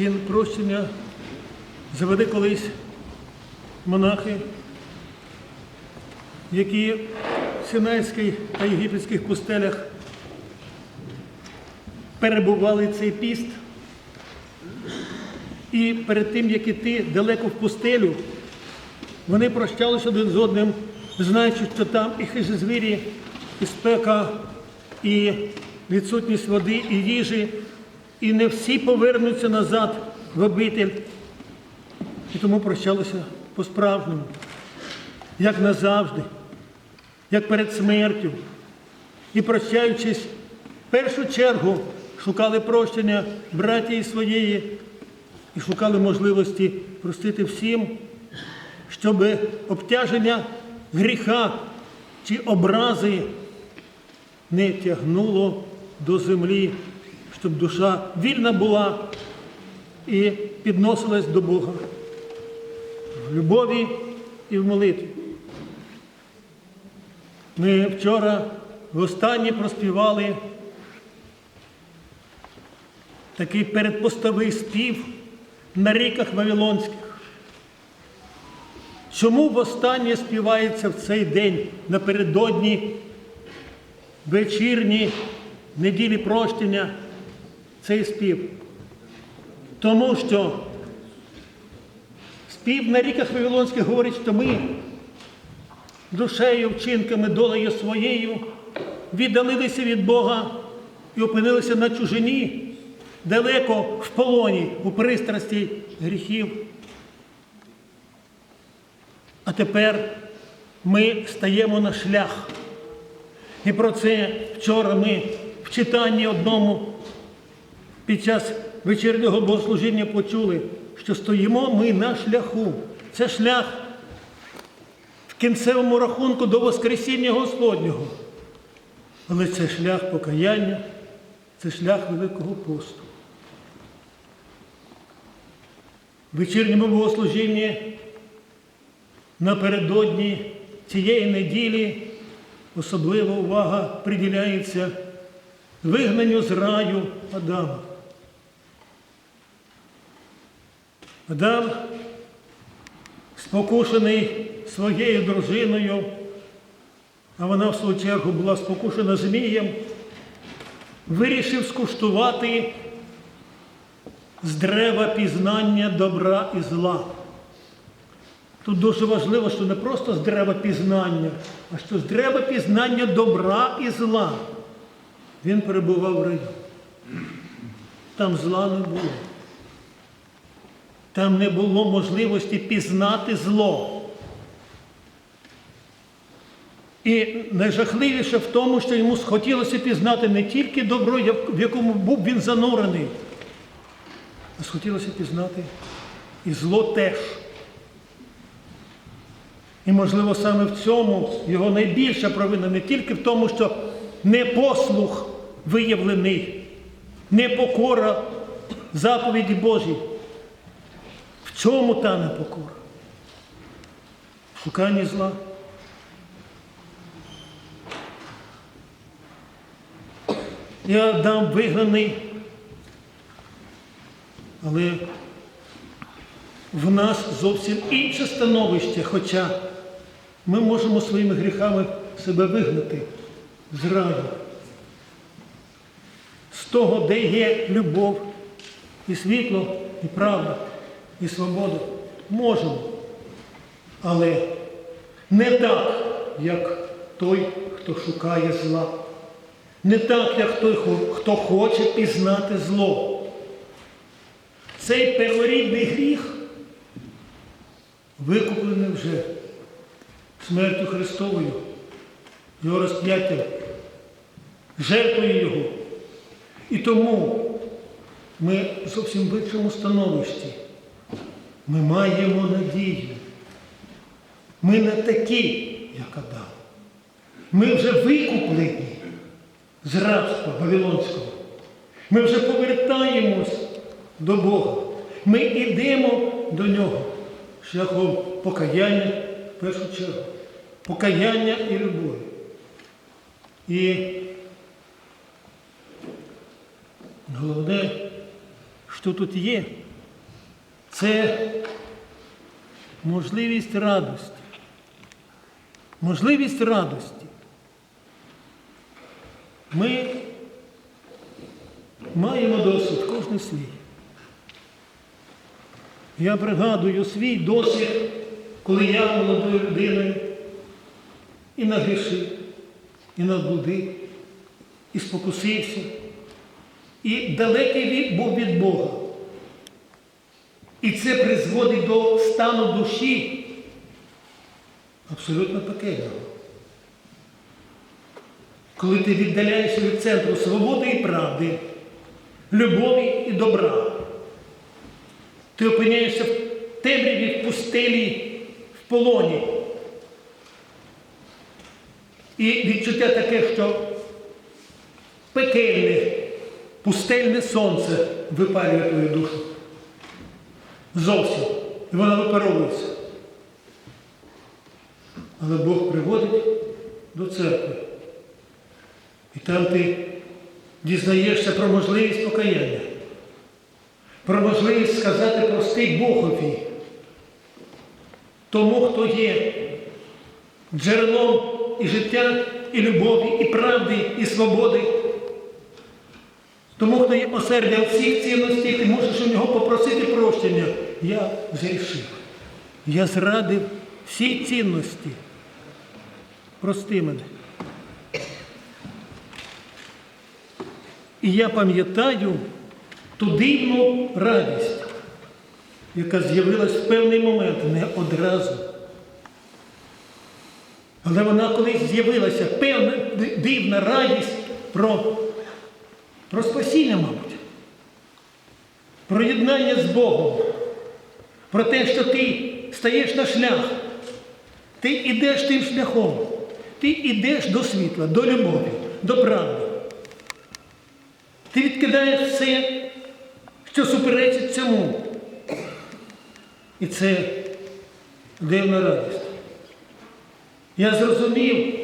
чин прощення завели колись монахи, які в Синайській та єгипетських пустелях перебували цей піст. І перед тим, як іти далеко в пустелю, вони прощалися один з одним, знаючи, що там і хижі звірі, і спека, і відсутність води, і їжі, і не всі повернуться назад в обитель. І тому прощалися по-справжньому, як назавжди, як перед смертю. І прощаючись, в першу чергу шукали прощення братії своєї і шукали можливості простити всім, щоб обтяження гріха чи образи не тягнуло до землі, щоб душа вільна була і підносилась до Бога в любові і в молитві. Ми вчора востаннє проспівали такий передпостовий спів на ріках Вавилонських. Чому востаннє співається в цей день напередодні вечірні неділі прощення цей спів? Тому що спів на ріках Вавилонських говорить, що ми душею, вчинками, долею своєю віддалилися від Бога і опинилися на чужині, далеко в полоні, у пристрасті гріхів. А тепер ми стаємо на шлях. І про це вчора ми в читанні одному під час вечірнього богослужіння почули, що стоїмо ми на шляху. Це шлях в кінцевому рахунку до Воскресіння Господнього. Але це шлях покаяння, це шлях Великого посту. В вечірньому богослужінні напередодні цієї неділі особлива увага приділяється вигнанню з раю Адама. Адам, спокушений своєю дружиною, а вона в свою чергу була спокушена Змієм, вирішив скуштувати з дерева пізнання добра і зла. Тут дуже важливо, що не просто з дерева пізнання, а що з дерева пізнання добра і зла. Він перебував в раю. Там зла не було. Там не було можливості пізнати зло. І найжахливіше в тому, що йому схотілося пізнати не тільки добро, в якому був він занурений, а схотілося пізнати і зло теж. І, можливо, саме в цьому його найбільша провина не тільки в тому, що непослух виявлений, непокора заповіді Божій. Чому та непокора? В шуканні зла. Я дам вигнаний, але в нас зовсім інше становище, хоча ми можемо своїми гріхами себе вигнати з раю. З того, де є любов, і світло, і правда, і свобода. Можемо. Але не так, як той, хто шукає зла. Не так, як той, хто хоче пізнати зло. Цей перворідний гріх викуплений вже смертю Христовою, Його розп'яттям, жертвою Його. І тому ми зовсім в іншому становищі. Ми маємо надію. Ми не такі, як Адам. Ми вже викуплені з рабства Вавилонського. Ми вже повертаємось до Бога. Ми йдемо до Нього шляхом покаяння в першу чергу. Покаяння і любові. І головне, що тут є, це можливість радості. Можливість радості. Ми маємо досвід, кожен свій. Я пригадую свій досвід, коли я молодою людиною і нагрішив, і наблудив, і спокусився, і далекий був від Бога. І це призводить до стану душі абсолютно пекельного. Коли ти віддаляєшся від центру свободи і правди, любові і добра, ти опиняєшся в темряві, в пустелі, в полоні. І відчуття таке, що пекельне, пустельне сонце випалює твою душу. Зовсім. І вона випаровується. Але Бог приводить до церкви. І там ти дізнаєшся про можливість покаяння, про можливість сказати простий Богові, тому, хто є джерелом і життя, і любові, і правди, і свободи. Тому, хто є осердя всіх цінностей, ти можеш у нього попросити прощення. Я зрішив. Я зрадив всі цінності. Прости мене. І я пам'ятаю ту дивну радість, яка з'явилась в певний момент, не одразу. Але вона колись з'явилася певна дивна радість про, про спасіння, мабуть, про єднання з Богом, про те, що ти стаєш на шлях, ти йдеш тим шляхом, ти йдеш до світла, до любові, до правди. Ти відкидаєш все, що суперечить цьому. І це дивна радість. Я зрозумів,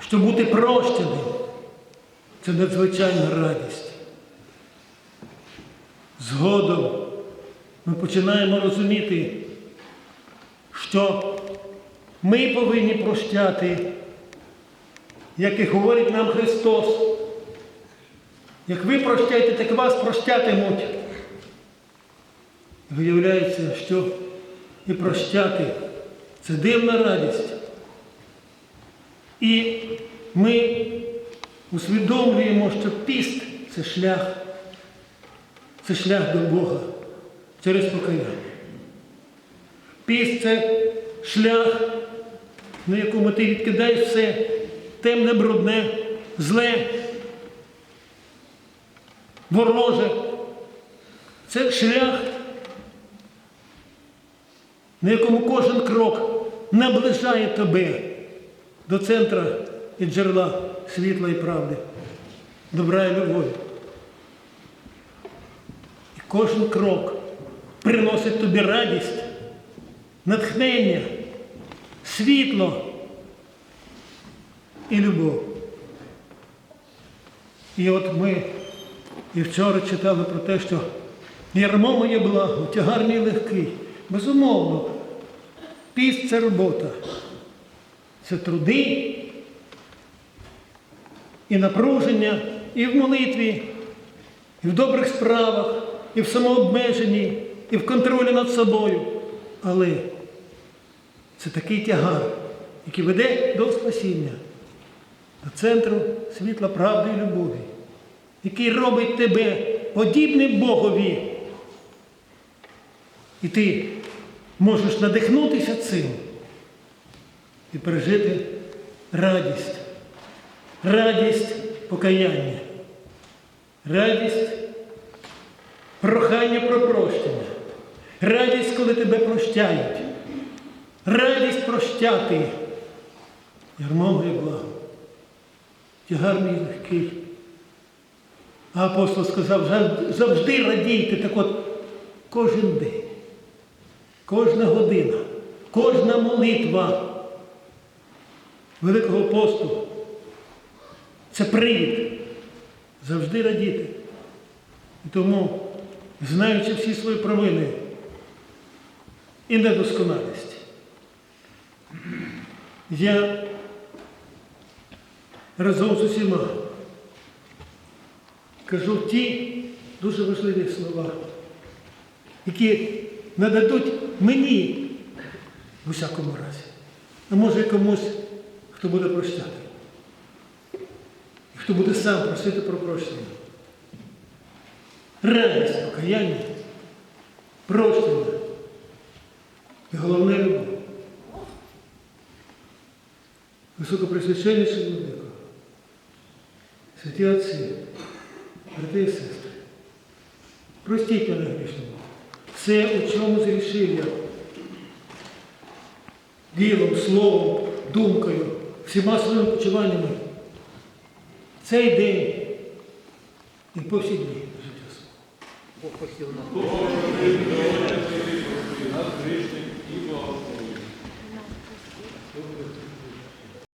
що бути прощеним це надзвичайна радість. Згодом ми починаємо розуміти, що ми повинні прощати, як і говорить нам Христос. Як ви прощаєте, так вас прощатимуть. Виявляється, що і прощати це дивна радість. І ми усвідомлюємо, що піст це шлях, це шлях до Бога через покаяння. Піст це шлях, на якому ти відкидаєш все темне, брудне, зле, вороже. Це шлях, на якому кожен крок наближає тебе до центра і джерела світла і правди, добра і любові. І кожен крок приносить тобі радість, натхнення, світло і любов. І от ми і вчора читали про те, що ярмо моє благо, тягар мій легкий. Безумовно, піст це робота. Це труди і напруження, і в молитві, і в добрих справах, і в самообмеженні, і в контролі над собою. Але це такий тягар, який веде до спасіння, до центру світла правди і любові, який робить тебе подібним Богові. І ти можеш надихнутися цим і пережити радість, радість покаяння, радість прохання про прощення, радість, коли тебе прощають, радість прощати. Ярмо моє благо, тягар мій легкий. А апостол сказав, завжди радійте, так от кожен день, кожна година, кожна молитва Великого посту це привід завжди радіти. І тому знаючи всі свої провини і недосконалість. Я разом з усіма кажу ті дуже важливі слова, які нададуть мені в усякому разі, а може комусь, хто буде прощати, хто буде сам просити про прощення. Радість, покаяння, прощення і головне любов. Високопресвященніше владико, святі отці, брати і сестри, простіть мене грішному. Все, у чому зрішив я ділом, словом, думкою, всіма своїми почуваннями цей день і повсякденне життя свого. Бог нас грішних і благословив.